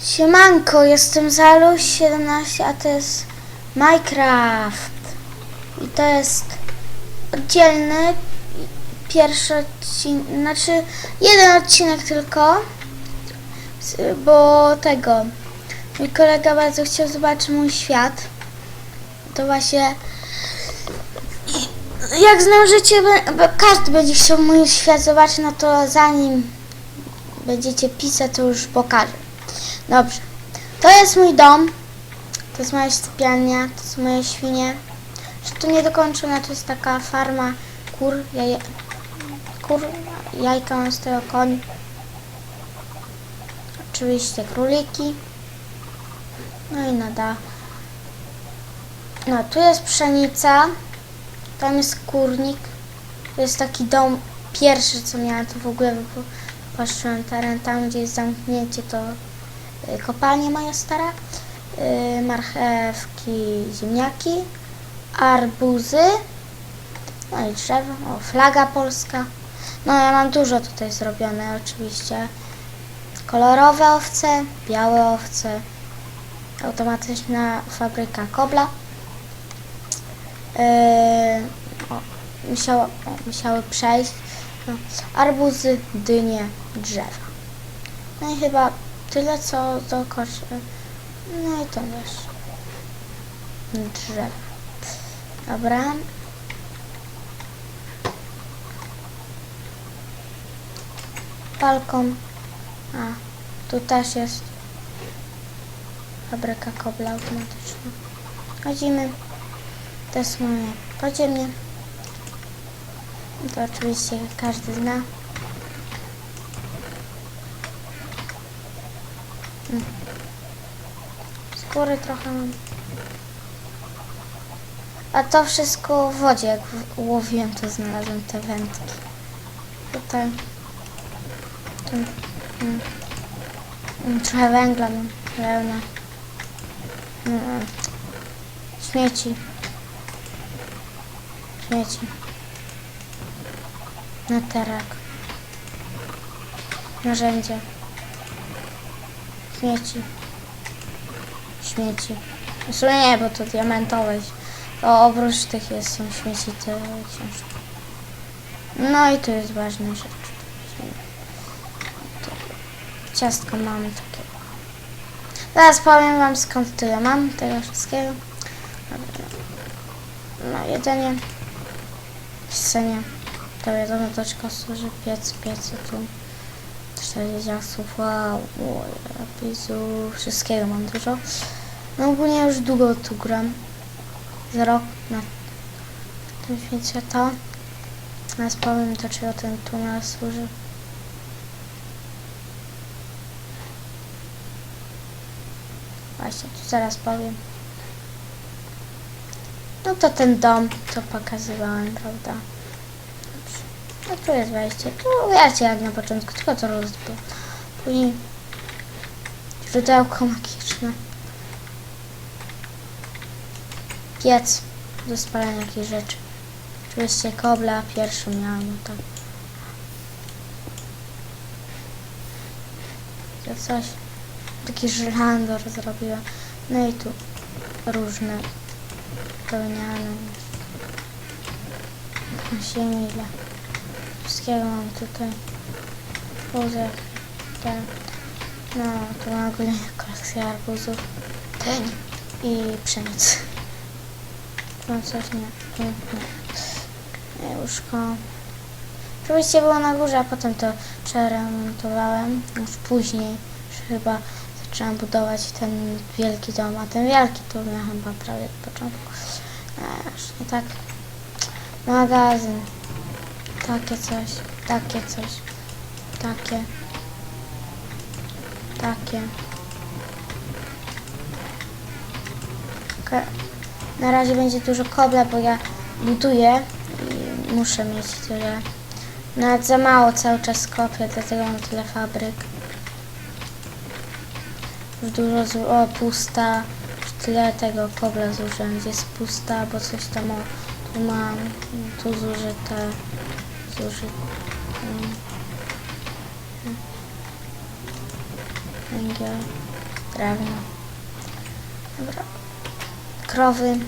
Siemanko, jestem Zaluś17, a to jest Minecraft. I to jest oddzielny pierwszy odcinek, znaczy jeden odcinek tylko, bo tego, mój kolega bardzo chciał zobaczyć mój świat. To właśnie, jak znam życie, każdy będzie chciał mój świat zobaczyć, no to zanim będziecie pisać, to już pokażę. Dobrze. To jest mój dom. To jest moja sypialnia. To są moje świnie. Jeszcze to niedokończone. To jest taka farma kur. Jaja, kur jajka mam z tego koń. Oczywiście króliki. No i nada. No, tu jest pszenica. Tam jest kurnik. To jest taki dom pierwszy, co miałam. To w ogóle patrzyłem teren. Tam, gdzie jest zamknięcie, to y, kopalnia moja stara, y, marchewki, ziemniaki, arbuzy, no i drzewo, o, flaga polska. No ja mam dużo tutaj zrobione oczywiście. Kolorowe owce, białe owce, automatyczna fabryka kobla. Yy, o, musiało, o, musiały przejść. No, arbuzy, dynie, drzewa. No i chyba tyle co do koszy. No i to wiesz. Drzewa. Dobra. Balkon. A, tu też jest fabryka kobla automatyczna. Chodzimy. To jest moje podziemie. To oczywiście każdy zna. Skóry trochę mam. A to wszystko w wodzie, jak łowiłem, to znalazłem te wędki. Tutaj. Tu. Mm. Mm, Trochę węgla mam, pełna. Mm. Śmieci. Śmieci. Naterak. Narzędzie. Śmieci. Śmieci. W sumie nie, bo to diamentowe. To oprócz tych jest, są śmieci te książki. No i tu jest ważna rzecz. To ciastko mamy takie. Zaraz powiem wam skąd tyle mam tego wszystkiego. No jedzenie. Pisanie. To wiadomo, to tylko służy piec, piec tu. 40 jasów, wow, napisów, wszystkiego mam dużo. No ogólnie już długo tu gram. Z rok na tym świecie to. Teraz powiem do czego ten tunel służy. Właśnie, tu zaraz powiem. No to ten dom, co pokazywałem, prawda? Dobrze. No tu jest wejście. Tu wiecie jak na początku, tylko to rozbił. Później źródełko magiczne. Piec do spalania jakichś rzeczy. Oczywiście kobla pierwszą miałam, no tak. To coś. Taki żlandor zrobiła. No i tu różne pełniane. Na ziemi ile. Wszystkiego mam tutaj. Wózek. Ten. No, tu mam ogólnie kolekcję arbuzów. Ten. I pszenicy. No coś nie. nie. Łóżko. Oczywiście było na górze, a potem to przeremontowałem. Już później już chyba zaczęłam budować ten wielki dom, a ten wielki to miałem chyba prawie od początku. Aż nie tak. Magazyn. Takie coś, takie coś, takie, takie. Na razie będzie dużo kobla, bo ja buduję i muszę mieć tyle. Nawet za mało cały czas kopię, dlatego mam tyle fabryk. Już dużo z... o pusta. Tyle tego kobla zużyłem, jest pusta, bo coś tam o, tu mam, tu zużyte, mm, Węgiel. drewno. Dobra. Krowy.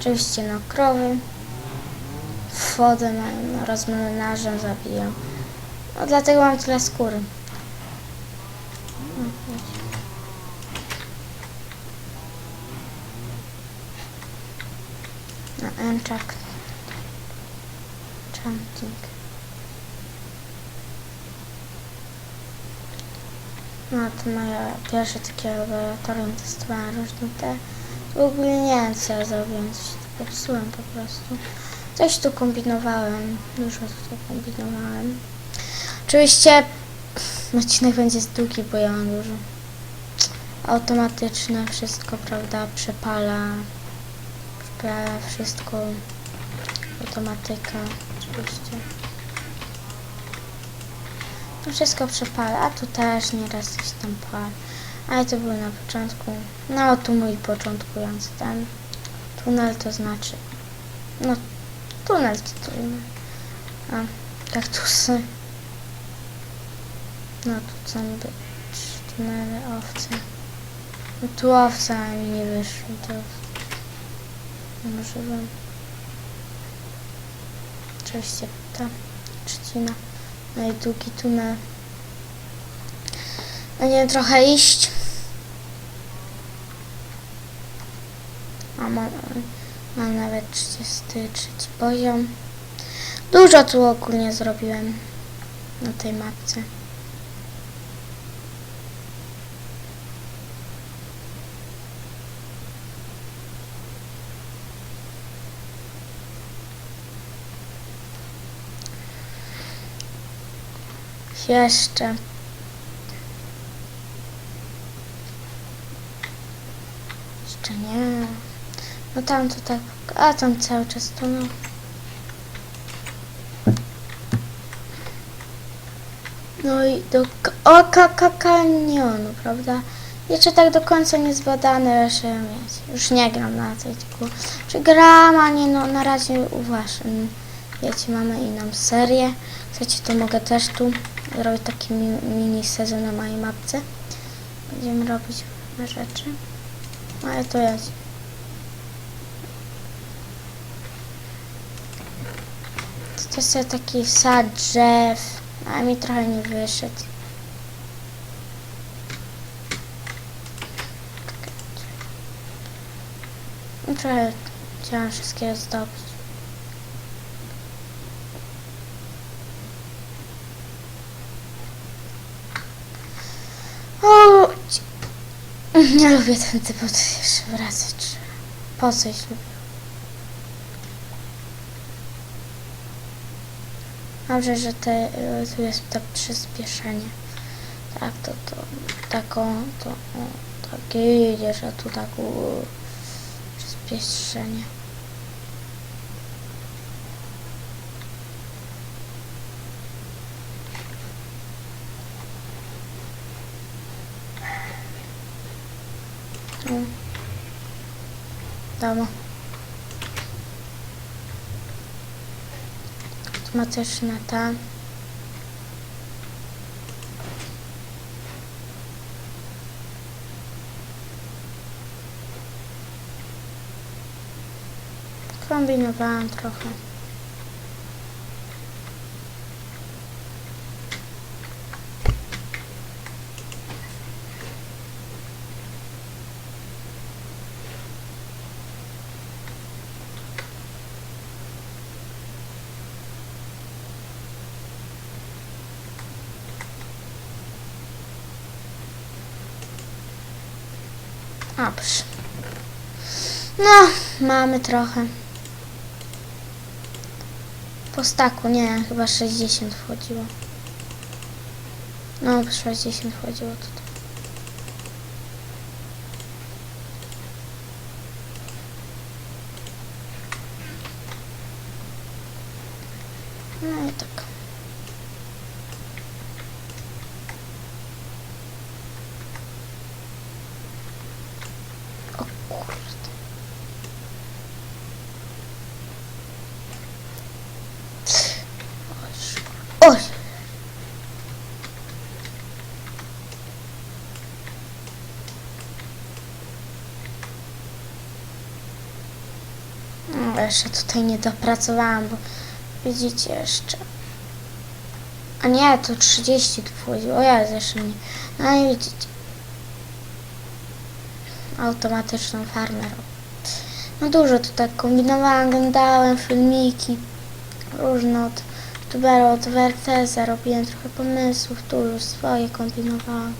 Oczywiście no krowy. Wodę mają, no rozmnażam, zabiją. No dlatego mam tyle skóry. No, chodź. Na enchant. Enchanting. No to moje pierwsze takie laboratorium różne te. Ogóle nie wiem co ja coś popsułem po prostu. Coś tu kombinowałem, dużo tu kombinowałem. Oczywiście odcinek będzie długi, bo ja mam dużo. Automatyczne wszystko, prawda, przepala, przepala wszystko, automatyka oczywiście. To wszystko przepala, a tu też nieraz coś tam pala. Ale to było na początku. No tu mój początkujący ten tunel to znaczy. No tunel to tunel. A kaktusy. No tu co niby tunele owce. No tu owca mi nie wyszło, to możliwe. Oczywiście ta trzcina. No i długi tunel. Będziemy trochę iść. A mam, mam nawet 33 poziom. Dużo tu ogólnie zrobiłem na tej mapce. Jeszcze. Jeszcze nie. No tam to tak. A tam cały czas to no. No i do oka ka- kanionu, prawda? Jeszcze tak do końca nie zbadane, jeszcze wiecie, już nie gram na tej tylko. Czy gram, a nie no na razie uważam. Wiecie, mamy inną serię. Chcecie, to mogę też tu zrobić taki mi- mini sezon na mojej mapce. Będziemy robić rzeczy. No ale to jest. To jest taki sad drzew, a mi trochę nie wyszedł. No trochę chciałam wszystkiego zdobyć. O, ci- nie lubię ten typ, jeszcze wracać. Po coś lubię. Dobrze, że te, y, tu jest to przyspieszenie. Tak, to, to, taką, to, o, tak idziesz, a tu tak, u, przyspieszenie. Tu. Dobra. Automatyczna ta. Kombinowałam trochę. Dobrze. No, mamy trochę. Po staku, nie, chyba 60 wchodziło. No, 60 wchodziło tutaj. No i tak. O kurde. Oj, oj. No, jeszcze tutaj nie dopracowałam, bo widzicie jeszcze. A nie, to 30 tu wchodzi. O ja jeszcze nie. No i widzicie. Automatyczną farmę. No dużo tu tak kombinowałam, oglądałem filmiki różne od youtuberów, od Werteza, robiłem trochę pomysłów, już swoje kombinowałam.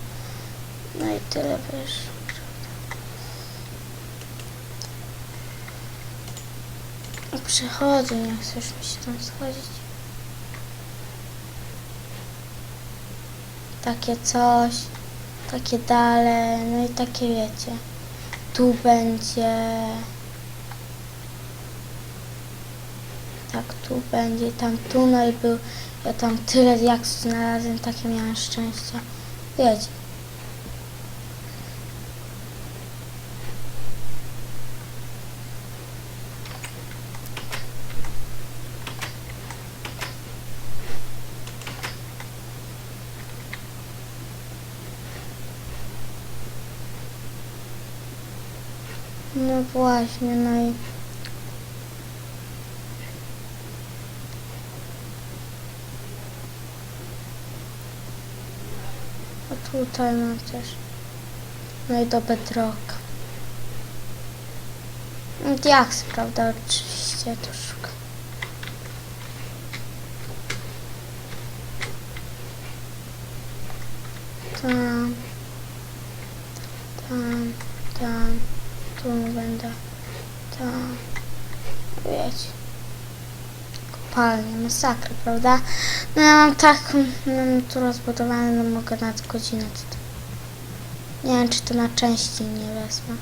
No i tyle wiesz. I Przechodzę, nie chcesz mi się tam schodzić. Takie coś, takie dalej, no i takie wiecie. Tu będzie. Tak, tu będzie, tam tunel był. Ja tam tyle jak znalazłem, takie miałem szczęście. Wiecie. No właśnie, no i a tutaj mam też no i do bedrocka. Diaks, prawda, oczywiście to szukam. Tam, tam, tam, tu będę, tam, wiecie, kopalnia, masakra, prawda? No ja mam tak, mam tu rozbudowane, no mogę nad godzinę tutaj. Nie wiem, czy to na części nie wezmę.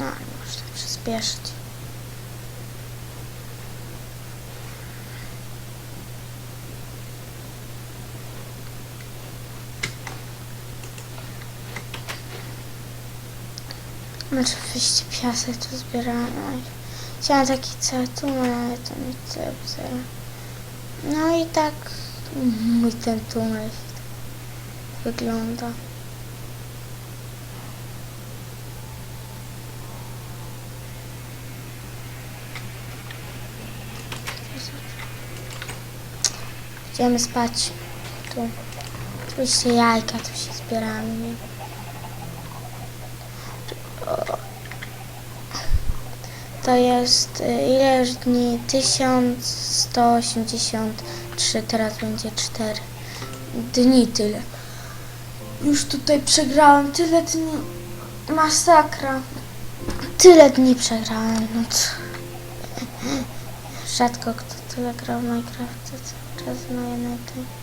No, ale można przyspieszyć. Oczywiście piasek tu zbierałem. Chciałam taki tunel, ale to nie chcę. No i tak mój ten tunel wygląda. Idziemy spać. Tu. Oczywiście jajka tu się zbieramy. To jest y, ile już dni? 1183, teraz będzie 4 dni tyle. Już tutaj przegrałem tyle dni. Masakra. Tyle dni przegrałem. No? Rzadko kto tyle grał w Minecraft cały czas na jednej tej.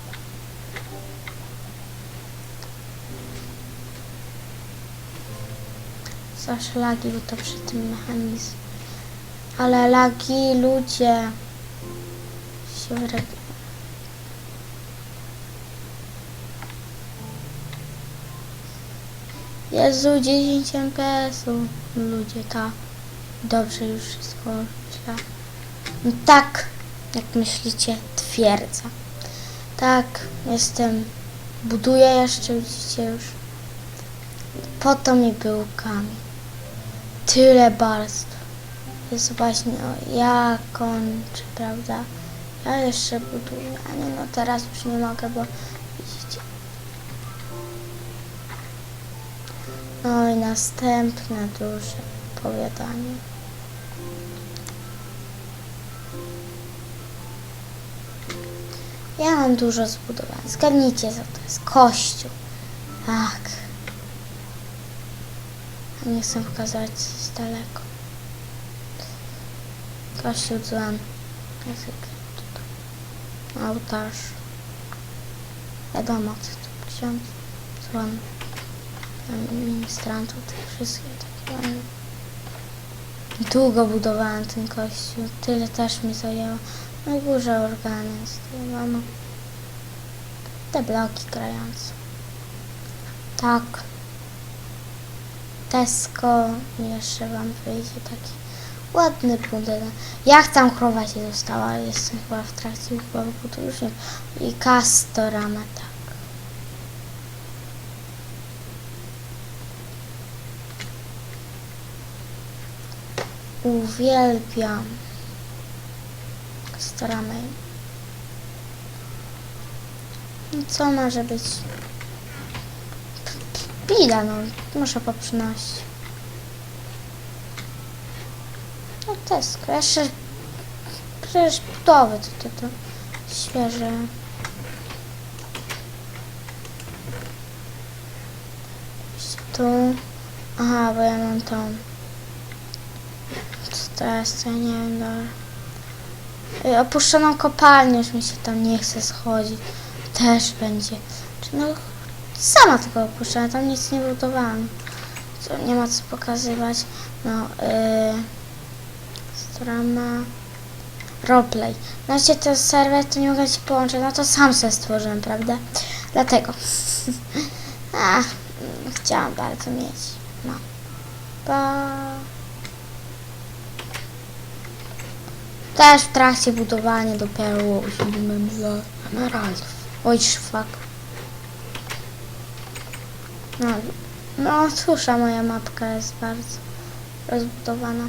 Zawsze lagi, bo to przy tym mechanizm. Ale lagi, ludzie się wyrabiają. Jezu, 10 MPS-ów. Ludzie, tak. Dobrze już wszystko źle. No tak, jak myślicie, twierdza. Tak, jestem. Buduję jeszcze, widzicie już. Po to mi był kamień. Tyle barstw. Jest właśnie, o, ja kończę, prawda? Ja jeszcze buduję, a nie no teraz już nie mogę, bo widzicie. No i następne duże opowiadanie. Ja mam dużo zbudowanych. Zgadnijcie co to jest. Kościół. Tak. Nie chcę pokazać z daleko. Kościół dzwon. Ołtarz. Wiadomo, co tu ksiądz. Dzwon. Ministrantów, te wszystkie takie ładne. Długo budowałam ten kościół. Tyle też mi zajęło. No i górze organy. Wiadomo. Te bloki grające. Tak. Tesco. Jeszcze wam wyjdzie taki ładny pudel. Ja chcę chrowacie dostała, jestem chyba w trakcie chyba podróży. I Castorama, tak. Uwielbiam Castorama. No co może być Bida, no. Muszę poprzynosić. No Tesco. Jeszcze... Przecież budowy to, to, to świeże. Tu. Aha, bo ja mam tą. Co to ja nie wiem, dobra. Opuszczoną kopalnię, już mi się tam nie chce schodzić. Też będzie. Czy no, sama tylko opuszczam, tam nic nie budowałam. Co, nie ma co pokazywać. No, yy, strona roleplay. No gdzie to serwer, to nie mogę ci połączyć, no to sam se stworzyłem, prawda? Dlatego. A, mm, chciałam bardzo mieć. No. Pa. Też w trakcie budowania dopiero usiadłem dla emeraldów. Oj, szwak. No, no cóż, a moja mapka jest bardzo rozbudowana.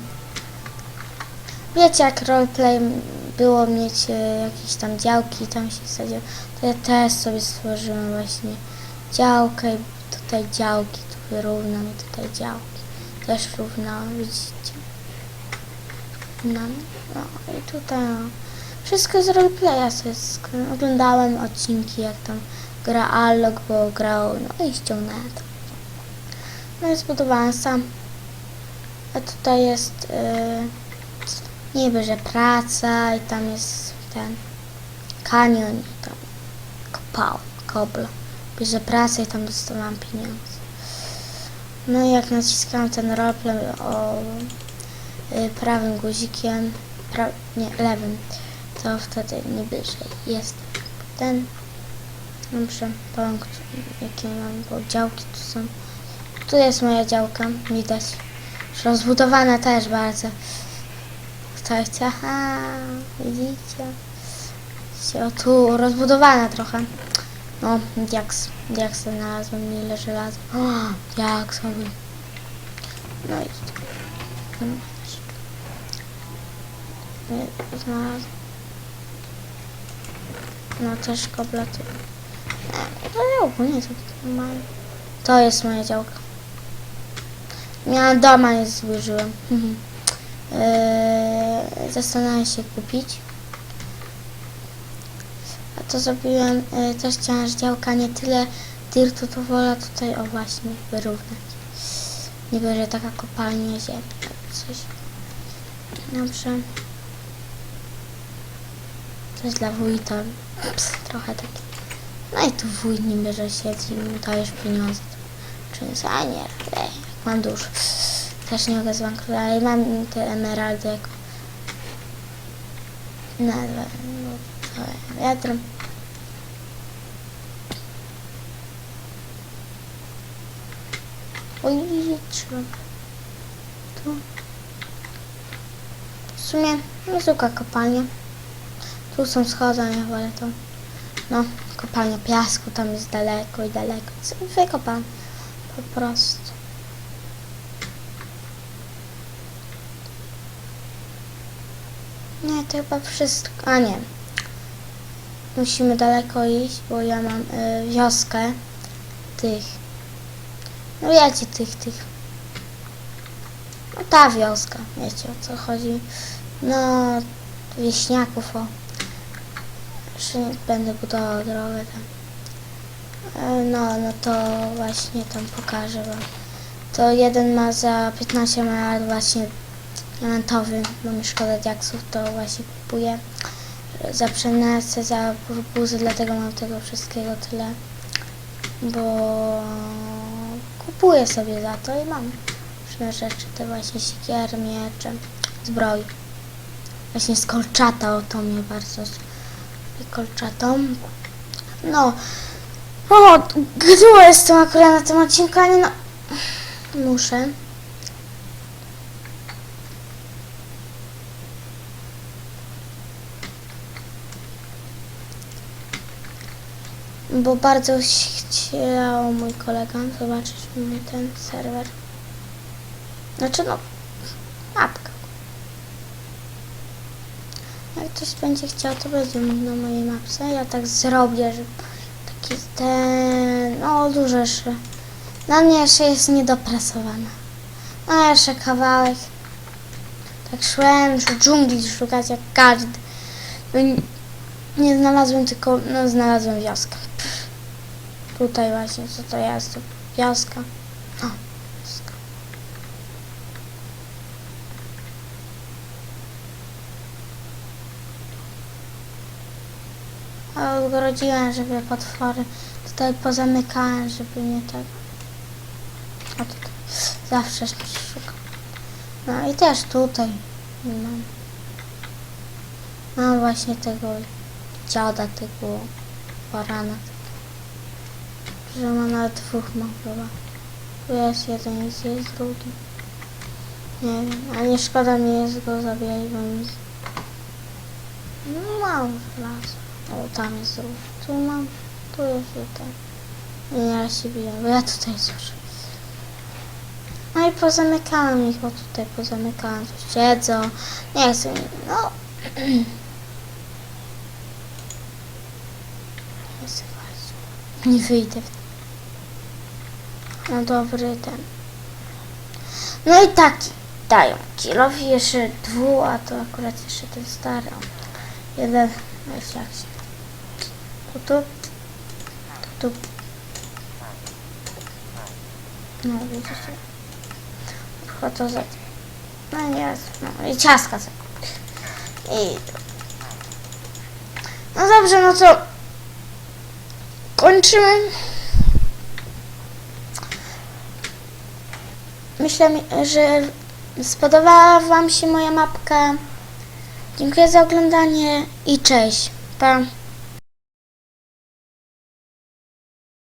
Wiecie, jak roleplay było mieć e, jakieś tam działki, tam się sadziło, to ja też sobie stworzyłem właśnie działkę i tutaj działki, tu wyrównam i tutaj działki. Też równałam, widzicie? No, no i tutaj no. Wszystko z roleplaya sobie oglądałem odcinki jak tam gra Allog, bo grał, no i ściągnąłem to. No i zbudowałem sam. A tutaj jest yy, niby, że praca i tam jest ten kanion i tam kopał, kobla. Bierze pracę i tam dostawałam pieniądze. No i jak naciskam ten roleplay o y, prawym guzikiem, pra, nie, lewym, to wtedy niby, że jest ten. Dobrze, powiem, jakie mam, bo działki tu są. Tu jest moja działka, widać. Już rozbudowana też bardzo. Kto chce? Aha, widzicie? O, tu rozbudowana trochę. No, diaks. Diaks znalazłem, ile żelaza. O, diaksowy. No i... Znalazłem. No też kobla tu. Nie, To ja ogólnie to normalnie. To jest moja działka. Miałam doma, nie zburzyłem. Eee, zastanawiam się kupić. A to zrobiłem, e, też chciałam, że działka nie tyle dirtu, to wolę tutaj, o właśnie, wyrównać. Niby, że taka kopalnia ziemi, coś. Dobrze. Coś dla wójta. Ps, trochę takie. No i tu wójt niby, że siedzi i mu dajesz pieniądze. Czy nie, ej, mam dużo. Też nie mogę zbankrutować, ale mam te emeraldy jako nazwę. No, to wiatr. Oj, trzeba. Tu. W sumie niezwykła kopalnia. Tu są schody, nie to. No, kopalnia piasku, tam jest daleko i daleko. Wykopam. Po prostu. Nie, to chyba wszystko. A nie. Musimy daleko iść, bo ja mam y, wioskę tych. No wiecie, tych, tych. No ta wioska, wiecie o co chodzi. No, wieśniaków, o. Jeszcze będę budował drogę tam. E, No, no to właśnie tam pokażę wam. To jeden ma za 15 miliard właśnie diamentowy, bo mi szkoda diaksów, to właśnie kupuję. Za przenesę, za buzy, dlatego mam tego wszystkiego tyle. Bo kupuję sobie za to i mam różne rzeczy, te właśnie siekiery, miecze, zbroi. Właśnie z kolczata, o to mnie bardzo z kolczatą. No, o, gdło jestem akurat na tym odcinku, ale no, muszę. Bo bardzo chciał mój kolega zobaczyć mój ten serwer. Znaczy no, mapka. Jak ktoś będzie chciał, to będzie na mojej mapce. Ja tak zrobię, że taki ten... No, dużo jeszcze. Na mnie jeszcze jest niedopracowana. No, jeszcze kawałek. Tak szłem w dżungli szukać jak każdy. No, nie- znalazłem tylko... No, znalazłem wioskę. Tutaj właśnie, co to jest? Wioska. A odgrodziłem, żeby potwory tutaj pozamykałem, żeby nie tak. A tutaj zawsze szukam. No i też tutaj mam. Mam właśnie tego dziada, tego barana. Że ma nawet dwóch mam chyba. Tu jest jeden jest drugi. Nie wiem, a nie szkoda mi jest go zabijać, bo mi... No mam żelazo. O, tam jest drugi. Tu mam, tu jest ten. I nieraz się biję, bo ja tutaj słyszę. No i pozamykałem ich, bo tutaj pozamykałem, tu siedzą. Nie chcę no... Nie wyjdę. No dobry ten. No i taki dają kilowi jeszcze dwu, a to akurat jeszcze ten stary. Jeden, weź jak się. Tu, tu, tu. No widzicie. To za... No nie, no i ciaska za. I... No dobrze, no to kończymy. Myślę, że spodobała Wam się moja mapka. Dziękuję za oglądanie i cześć. Pa.